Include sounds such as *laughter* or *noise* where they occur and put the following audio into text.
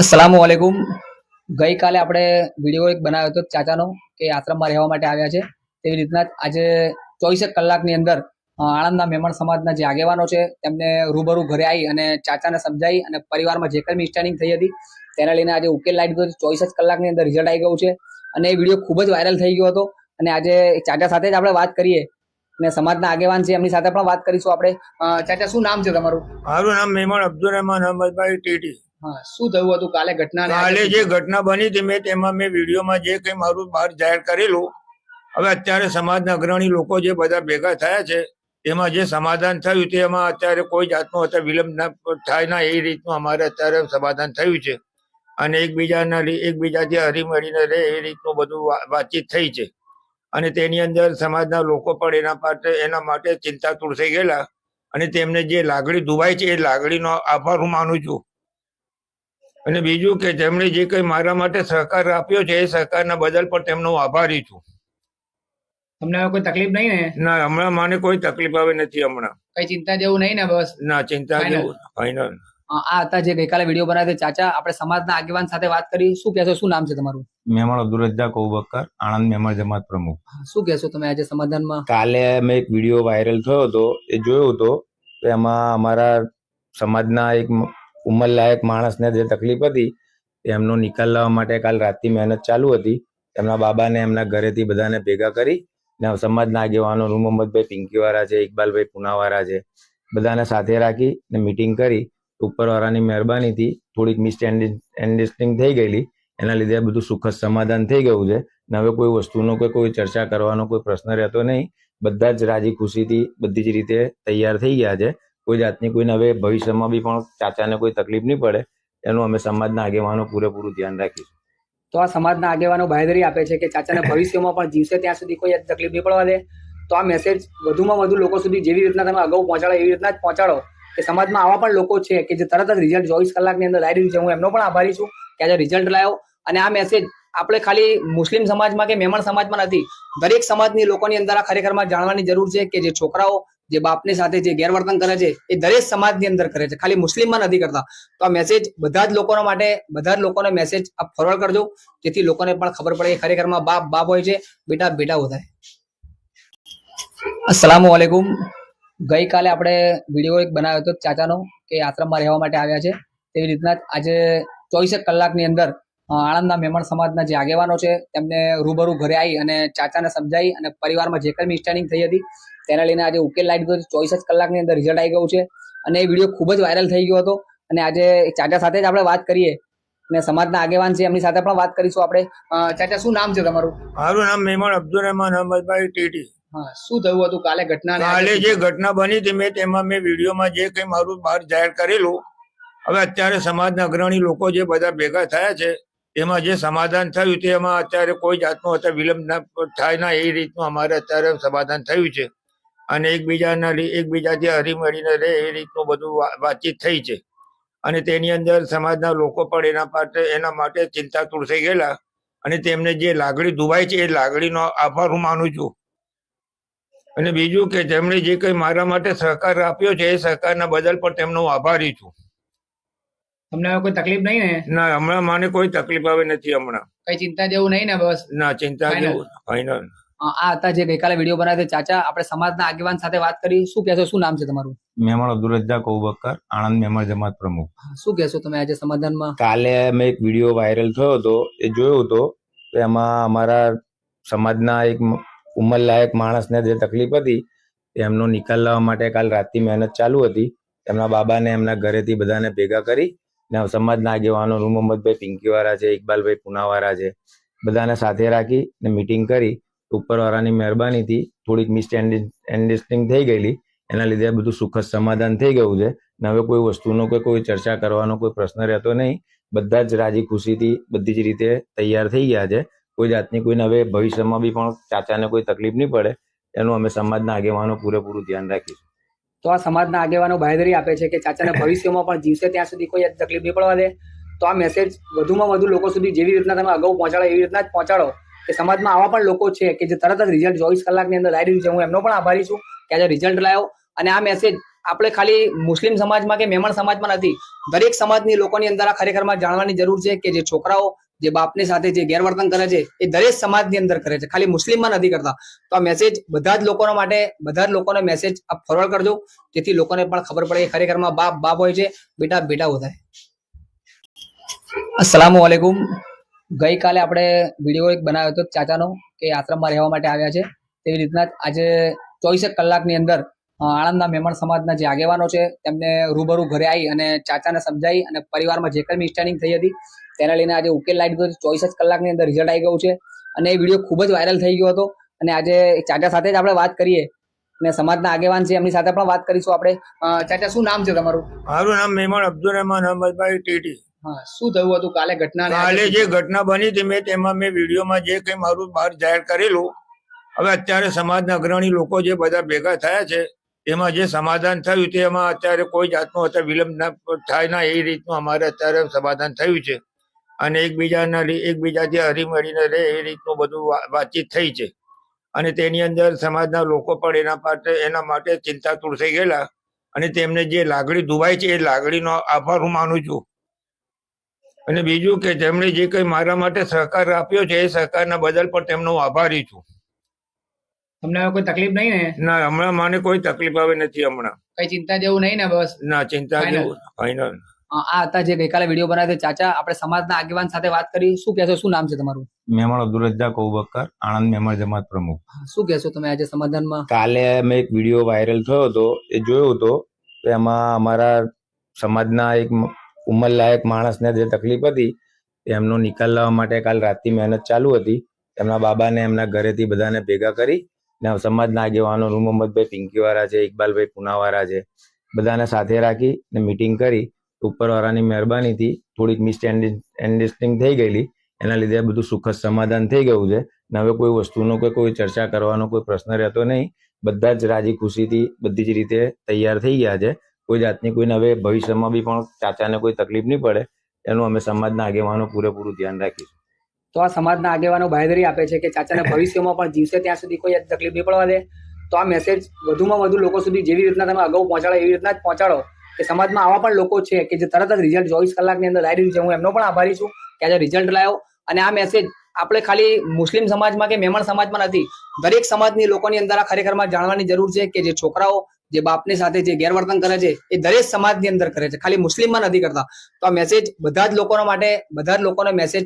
અસલામુ વાલેકુમ ગઈકાલે આપણે વીડિયો એક બનાવ્યો હતો ચાચાનો કે આશ્રમમાં રહેવા માટે આવ્યા છે. તેવી રીતના આજે ચોવીસેક કલાકની અંદર આણંદના મહેમાન સમાજના જે આગેવાનો છે, તેમને રૂબરૂ ઘરે આવી અને ચાચાને સમજાવી અને પરિવારમાં જે કંઈ મિસસ્ટેન્ડિંગ થઈ હતી, તેને લઈને આજે ઉકેલ લાવી દીધો ચોવીસ જ કલાકની અંદર રિઝલ્ટ આવી ગયું છે અને એ વીડિયો ખૂબ જ વાયરલ થઈ ગયો હતો. અને આજે ચાચા સાથે જ આપણે વાત કરીએ અને સમાજના આગેવાન છે, એમની સાથે પણ વાત કરીશું આપણે. ચાચા, શું નામ છે તમારું? મારું નામ મહેમાન અબ્દુલ રહેમાન અહમદભાઈ ટીટી. શું થયું હતું? કાલે ઘટના કાલે જે ઘટના બની હતી મેં તેમાં મેં વિડીયોમાં જે કંઈ મારું બહાર જાહેર કરેલું હવે અત્યારે સમાજના અગ્રણી લોકો જે બધા ભેગા થયા છે તેમાં જે સમાધાન થયું તેમાં અત્યારે કોઈ જાતનો અત્યારે વિલંબ ના થાય ના એ રીતનું અમારે અત્યારે સમાધાન થયું છે. અને એકબીજાના એકબીજાથી હરીમળીને રહે એ રીતનું બધું વાતચીત થઈ છે. અને તેની અંદર સમાજના લોકો પણ એના માટે એના માટે ચિંતાતુર થઈ ગયેલા. અને તેમને જે લાગણી દુભાઈ છે એ લાગણીનો આભાર હું માનું છું. અને બીજું કે તેમણે જે કંઈ મારા માટે સહકાર આપ્યો છે એ સહકારના બદલ પણ તેમનો આભારી છું. તમને હવે કોઈ તકલીફ નહીં ને ના હમણાં મને કોઈ તકલીફ આવે નથી હમણાં. કઈ ચિંતા જેવું નહીં ને બસ? ના ચિંતા જેવું ફાઇનલ આ હતા જે ગઈકાલે વીડિયો બનાવ્યો ચાચા આપણે સમાજના આગેવાન સાથે વાત કરી. શું કહેશો શું નામ છે તમારું? મેમણ અબ્દુલ રজ্જાક કૌબક્કર આણંદ મેમણ જમાત પ્રમુખ. શું કહેશો તમે આજે સમાધાનમાં? કાલે મેં એક વીડિયો વાયરલ થયો હતો એ જોયો હતો તો એમાં અમારા સમાજના એક ઉંમરલાયક માણસને જે તકલીફ હતી, એમનો નિકાલ લાવવા માટે કાલ રાતથી મહેનત ચાલુ હતી. એમના બાબાને એમના ઘરેથી બધાને ભેગા કરી ને સમાજના આગેવાનો રૂમ મોહમ્મદભાઈ પિંકીવાળા છે, ઇકબાલભાઈ પુનાવાળા છે, બધાને સાથે રાખી ને મિટિંગ કરી. ઉપરવાળાની મહેરબાનીથી થોડીક મિસઅન્ડરસ્ટેન્ડિંગ થઈ ગયેલી. એના લીધે બધું સુખદ સમાધાન થઈ ગયું છે. ને હવે કોઈ વસ્તુનો કે કોઈ ચર્ચા કરવાનો કોઈ પ્રશ્ન રહેતો નહીં. બધા જ રાજી ખુશીથી બધી જ રીતે તૈયાર થઈ ગયા છે. કોઈ જાતની કોઈને હવે ભવિષ્યમાં બી પણ ચાચાને કોઈ તકલીફ નહીં પડે એનું અમે સમાજના આગેવાનો પૂરેપૂરું ધ્યાન રાખીશું. તો આ સમાજના આગેવાનો બાહેધરી આપે છે કે ચાચાને *coughs* ભવિષ્યમાં પણ જીવશે ત્યાં સુધી કોઈ તકલીફ નહીં પડવા દે. તો આ મેસેજ વધુમાં વધુ લોકો સુધી જેવી રીતના તમે અગાઉ પહોંચાડો એવી રીતના જ પહોંચાડો કે સમાજમાં આવા પણ લોકો છે કે જે તરત જ રિઝલ્ટ ચોવીસ કલાકની અંદર લાવી રહ્યું છે. હું એમનો પણ આભારી છું કે આજે રિઝલ્ટ લાવ્યો અને આ મેસેજ આપણે ખાલી મુસ્લિમ સમાજમાં કે મહેમાન સમાજમાં નથી દરેક સમાજની લોકોની અંદર આ ખરેખરમાં જાણવાની જરૂર છે કે જે છોકરાઓ જે બાપની સાથે જે ગેરવર્તન કરે છે, એ દરેક સમાજની અંદર કરે છે. ખાલી મુસ્લિમમાં નથી કરતા. તો આ મેસેજ બધા જ લોકોના માટે, બધા જ લોકોને મેસેજ આપ ફોરવર્ડ કરજો. જેથી લોકોને પણ ખબર પડે કે ખરેખરમાં બાપ બાપ હોય છે, બેટા બેટા હોતા અસલામુ અલૈકુમ ગઈકાલે આપણે વીડિયો એક બનાવ્યો હતો ચાચાનો, કે આશ્રમમાં રહેવા માટે આવ્યા છે. તેવી રીતના આજે ચોવીસેક કલાકની અંદર આણંદના મહેમાન સમાજના જે આગેવાનો છે તેમને રૂબરૂ ઘરે આવી અને ચાચાને સમજાવી અને પરિવારમાં જે કંઈ મિસ્ટેન્ડિંગ થઈ હતી તેને લઈને આજે ઉકેલ લાવી દીધો ચોવીસ જ કલાકની અંદર રિઝલ્ટ આવી ગયું છે અને એ વીડિયો ખૂબ જ વાયરલ થઈ ગયો હતો. અને આજે ચાચા સાથે જ આપણે વાત કરીએ. અને સમાજના આગેવાન છે એમની સાથે પણ વાત કરીશું આપણે. ચાચા શું નામ છે તમારું? મારું નામ મહેમણ અબ્દુલ રહેમાન અહમદભાઈ ટીટી. હા શું થયું હતું? કાલે ઘટના કાલે જે ઘટના બની હતી મેં તેમાં મેં વિડીયોમાં જે કંઈ મારું બહાર જાહેર કરેલું હવે અત્યારે સમાજના અગ્રણી લોકો જે બધા ભેગા થયા છે તેમાં જે સમાધાન થયું તેમાં અત્યારે કોઈ જાતનો અત્યારે વિલંબ ના થાય ના, એ રીતનું અમારે અત્યારે સમાધાન થયું છે. અને એકબીજાના એકબીજાથી હરીમળીને રહે એ રીતનું બધું વાતચીત થઈ છે. અને તેની અંદર સમાજના લોકો પણ એના માટે એના માટે ચિંતાતુર થઈ ગયેલા. અને તેમને જે લાગણી દુભાઈ છે એ લાગણીનો આભાર હું માનું છું. અને બીજું કે તેમણે જે કંઈ મારા માટે સહકાર આપ્યો છે એ સહકારના બદલ પણ તેમનો હું આભારી છું. તમને હવે કોઈ તકલીફ નહીં ને ના હમણાં મને કોઈ તકલીફ આવે નથી હમણાં. કઈ ચિંતા જેવું નહીં ને બસ? ના ચિંતા જેવું આ હતા જે ગઈકાલે વીડિયો બનાવ્યો ચાચા આપણે સમાજના આગેવાન સાથે વાત કરી. શું કહેશો શું નામ છે તમારું? મેમણ અબ્દુલ રજ્જાક કૌબક્કર આણંદ મેમણ જમાત પ્રમુખ. શું કહેશો તમે આજે સમાધાનમાં? કાલે મેં એક વીડિયો વાયરલ થયો હતો એ જોયો હતો તો એમાં અમારા સમાજના એક ઉંમરલાયક માણસને જે તકલીફ હતી એમનો નિકાલ લાવવા માટે કાલ રાતથી મહેનત ચાલુ હતી. એમના બાબાને એમના ઘરેથી બધાને ભેગા કરી ને સમાજના આગેવાનો રૂમ મોહમ્મદભાઈ પિંકીવાળા છે, ઇકબાલભાઈ પુનાવાળા છે, બધાને સાથે રાખી ને મિટિંગ કરી. ઉપરવાળાની મહેરબાનીથી થોડીક મિસઅન્ડરસ્ટેન્ડિંગ થઈ ગયેલી. એના લીધે બધું સુખદ સમાધાન થઈ ગયું છે. ને હવે કોઈ વસ્તુનો કે કોઈ ચર્ચા કરવાનો કોઈ પ્રશ્ન રહેતો નહીં. બધા જ રાજી ખુશીથી બધી જ રીતે તૈયાર થઈ ગયા છે. કોઈ જાતની કોઈને હવે ભવિષ્યમાં બી પણ ચાચાને કોઈ તકલીફ નહીં પડે. એનું અમે સમાજના આગેવાનો પૂરેપૂરું ધ્યાન રાખીશું. તો આ સમાજના આગેવાનો બાહેધરી આપે છે કે ચાચાને *coughs* ભવિષ્યમાં પણ જીવશે ત્યાં સુધી કોઈ તકલીફ નહીં પડવા દે. તો આ મેસેજ વધુમાં વધુ લોકો સુધી જેવી રીતના તમે અગાઉ પહોંચાડો એવી રીતના જ પહોંચાડો કે સમાજમાં આવા પણ લોકો છે કે જે તરત જ રિઝલ્ટ ચોવીસ કલાકની અંદર લાવી રહ્યું છે. હું એમનો પણ આભારી છું કે આજે રિઝલ્ટ લાવ્યો અને આ મેસેજ આપણે ખાલી મુસ્લિમ સમાજમાં કે મહેમાન સમાજમાં નથી દરેક સમાજની લોકોની અંદર આ ખરેખરમાં જાણવાની જરૂર છે કે જે છોકરાઓ જે બાપની સાથે જે ગેરવર્તન કરે છે, એ દરેક સમાજની અંદર કરે છે. ખાલી મુસ્લિમમાં નથી કરતા. તો આ મેસેજ બધા જ લોકોના માટે, બધા જ લોકોને મેસેજ આપ ફોરવર્ડ કરજો. જેથી લોકોને પણ ખબર પડે કે ખરેખરમાં બાપ બાપ હોય છે, બેટા બેટા હોતા અસલામ વાલેકુમ ગઈકાલે આપણે વીડિયો એક બનાવ્યો હતો ચાચાનો, કે આશ્રમમાં રહેવા માટે આવ્યા છે. તેવી રીતના આજે ચોવીસેક કલાકની અંદર આણંદના મહેમાન સમાજના જે આગેવાનો છે, તેમને રૂબરૂ ઘરે આવી અને ચાચાને સમજાવી અને પરિવારમાં જે કંઈ મિસ્ટેન્ડિંગ થઈ હતી તેને લઈને આજે ઉકેલ લાવી દીધો ચોવીસ જ કલાકની અંદર રિઝલ્ટ આવી ગયું છે. અને એ વીડિયો ખૂબ જ વાયરલ થઈ ગયો હતો. અને આજે ચાચા સાથે જ આપણે વાત કરીએ. અને સમાજના આગેવાન છે એમની સાથે પણ વાત કરીશું આપણે. ચાચા શું નામ છે તમારું? મારું નામ મહેમાન અબ્દુલ રહેમાન અહમદભાઈ ટીટી. હા શું થયું હતું? કાલે ઘટના કાલે જે ઘટના બની હતી મેં તેમાં મેં વિડીયોમાં જે કંઈ મારું બહાર જાહેર કરેલું હવે અત્યારે સમાજના અગ્રણી લોકો જે બધા ભેગા થયા છે એમાં જે સમાધાન થયું તેમાં અત્યારે કોઈ જાતનો અત્યારે વિલંબ ના થાય ના એ રીતનું અમારે અત્યારે સમાધાન થયું છે. અને એકબીજાના એકબીજાથી હરીમળીને રહે એ રીતનું બધું વાતચીત થઈ છે. અને તેની અંદર સમાજના લોકો પણ એના માટે એના માટે ચિંતાતુર થઈ ગયેલા. અને તેમને જે લાગણી દુભાય છે એ લાગણીનો આભાર હું માનું છું. અને બીજું કે તેમણે જે કંઈ મારા માટે સહકાર આપ્યો છે એ સહકારના બદલ પણ તેમનો હું આભારી છું. તમને કોઈ તકલીફ નહીં ને? ના હમણાં મને કોઈ તકલીફ આવે નથી હમણાં. કઈ ચિંતા જેવું નહીં ને બસ? ના ચિંતા જેવું ફાઇનલ અ, આ હતા જે ગઈકાલે વીડિયો બનાવ્યો ચાચા આપણે સમાજના આગેવાન સાથે વાત કરી. શું કહેશો? શું નામ છે તમારું? મેમણ અબ્દુલ રજાક કૌબક્કર આણંદ મહેમાન જમાત પ્રમુખ. શું કહેશો તમે આજે સમાધાનમાં? કાલે મેં એક વીડિયો વાયરલ થયો હતો. એ જોયો હતો તો એમાં અમારા સમાજના એક ઉંમરલાયક માણસને જે તકલીફ હતી એમનો નિકાલ લાવવા માટે કાલ રાતથી મહેનત ચાલુ હતી. એમના બાબાને એમના ઘરેથી બધાને ભેગા કરી ને સમાજના આગેવાનો રૂમ મોહમ્મદભાઈ પિંકીવાળા છે ઇકબાલભાઈ પુનાવાળા છે બધાને સાથે રાખી ને મીટિંગ કરી. ઉપરવાળાની મહેરબાનીથી થોડીક મિસઅન્ડરસ્ટેન્ડિંગ થઈ ગયેલી. એના લીધે આ બધું સુખદ સમાધાન થઈ ગયું છે. ને હવે કોઈ વસ્તુનો કે કોઈ ચર્ચા કરવાનો કોઈ પ્રશ્ન રહેતો નહીં. બધા જ રાજી ખુશીથી બધી જ રીતે તૈયાર થઈ ગયા છે. કોઈ જાતની કોઈને હવે ભવિષ્યમાં બી પણ ચાચાને કોઈ તકલીફ નહીં પડે. એનું અમે સમાજના આગેવાનો પૂરેપૂરું ધ્યાન રાખીશું. તો આ સમાજના આગેવાનો બાહેધરી આપે છે કે ચાચાને *coughs* ભવિષ્યમાં પણ જીવશે ત્યાં સુધી કોઈ તકલીફ નહીં પડવા દે. તો આ મેસેજ વધુમાં વધુ લોકો સુધી જેવી રીતના તમે અગાઉ પહોંચાડો એવી રીતના જ પહોંચાડો. કે સમાજમાં આવા પણ લોકો છે કે જે તરત જ રિઝલ્ટ ચોવીસ કલાકની અંદર આવી રહ્યું છે. હું એમનો પણ આભારી છું કે આજે રિઝલ્ટ લાવ્યો અને આ મેસેજ આપણે ખાલી મુસ્લિમ સમાજમાં કે મહેમાન સમાજમાં નથી, દરેક સમાજની લોકોની અંદર આ ખરેખરમાં જાણવાની જરૂર છે કે જે છોકરાઓ, જે બાપની સાથે જે ગેરવર્તન કરે છે, એ દરેક સમાજની અંદર કરે છે. ખાલી મુસ્લિમમાં નથી કરતા. તો આ મેસેજ બધા જ લોકોના માટે, બધા જ લોકોને મેસેજ